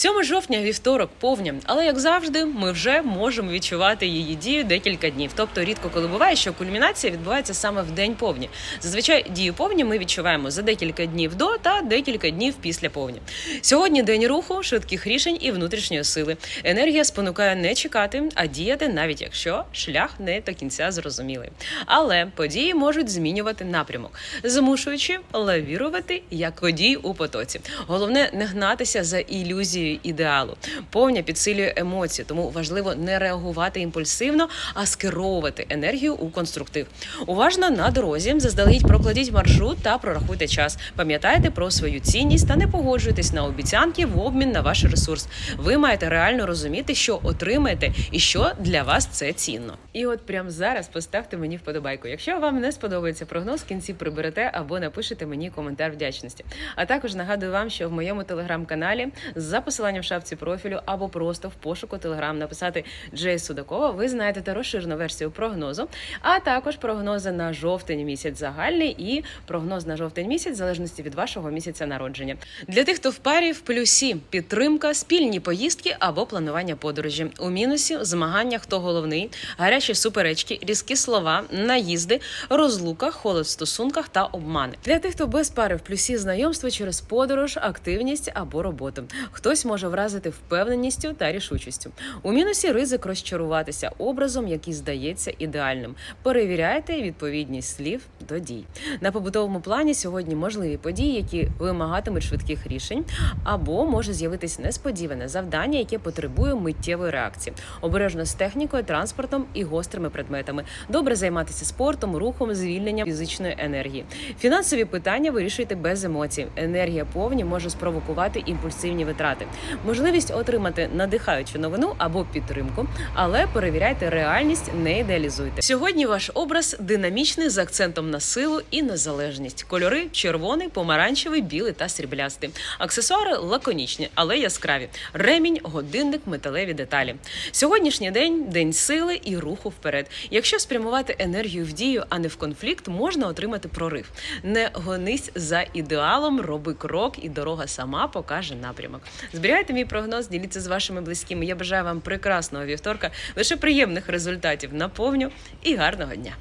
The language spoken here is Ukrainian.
7 жовтня вівторок повня, але як завжди, ми вже можемо відчувати її дію декілька днів. Тобто рідко коли буває, що кульмінація відбувається саме в день повні. Зазвичай дію повні ми відчуваємо за декілька днів до та декілька днів після повні. Сьогодні день руху, швидких рішень і внутрішньої сили. Енергія спонукає не чекати, а діяти, навіть якщо шлях не до кінця зрозумілий. Але події можуть змінювати напрямок, змушуючи лавірувати як водій у потоці. Головне не гнатися за ілюзією ідеалу. Повня підсилює емоції, тому важливо не реагувати імпульсивно, а скеровувати енергію у конструктив. Уважно на дорозі заздалегідь прокладіть маршрут та прорахуйте час. Пам'ятайте про свою цінність та не погоджуйтесь на обіцянки в обмін на ваш ресурс. Ви маєте реально розуміти, що отримаєте і що для вас це цінно. І от прямо зараз поставте мені вподобайку. Якщо вам не сподобається прогноз, в кінці приберете або напишете мені коментар вдячності. А також нагадую вам, що в моєму телеграм-каналі за посиланням в шапці профілю або просто в пошуку телеграм написати Джей Судакова. Ви знайдете розширену версію прогнозу, а також прогнози на жовтень місяць загальний і прогноз на жовтень місяць в залежності від вашого місяця народження. Для тих, хто в парі в плюсі підтримка, спільні поїздки або планування подорожі. У мінусі змагання, хто головний, гарячі суперечки, різкі слова, наїзди, розлука, холод в стосунках та обмани. Для тих, хто без пари в плюсі знайомство через подорож, активність або роботу. Хтось може вразити впевненістю та рішучістю. У мінусі ризик розчаруватися образом, який здається ідеальним. Перевіряйте відповідність слів до дій. На побутовому плані сьогодні можливі події, які вимагатимуть швидких рішень, або може з'явитись несподіване завдання, яке потребує миттєвої реакції. Обережно з технікою, транспортом і гострими предметами. Добре займатися спортом, рухом, звільненням фізичної енергії. Фінансові питання вирішуйте без емоцій. Енергія повні може спровокувати імпульсивні витрати. Можливість отримати надихаючу новину або підтримку, але перевіряйте реальність, не ідеалізуйте. Сьогодні ваш образ динамічний з акцентом на силу і незалежність. Кольори червоний, помаранчевий, білий та сріблястий. Аксесуари лаконічні, але яскраві. Ремінь, годинник, металеві деталі. Сьогоднішній день день сили і руху вперед. Якщо спрямувати енергію в дію, а не в конфлікт, можна отримати прорив. Не гонись за ідеалом, роби крок, і дорога сама покаже напрямок. Зберігайте мій прогноз, діліться з вашими близькими. Я бажаю вам прекрасного вівторка, лише приємних результатів наповню і гарного дня.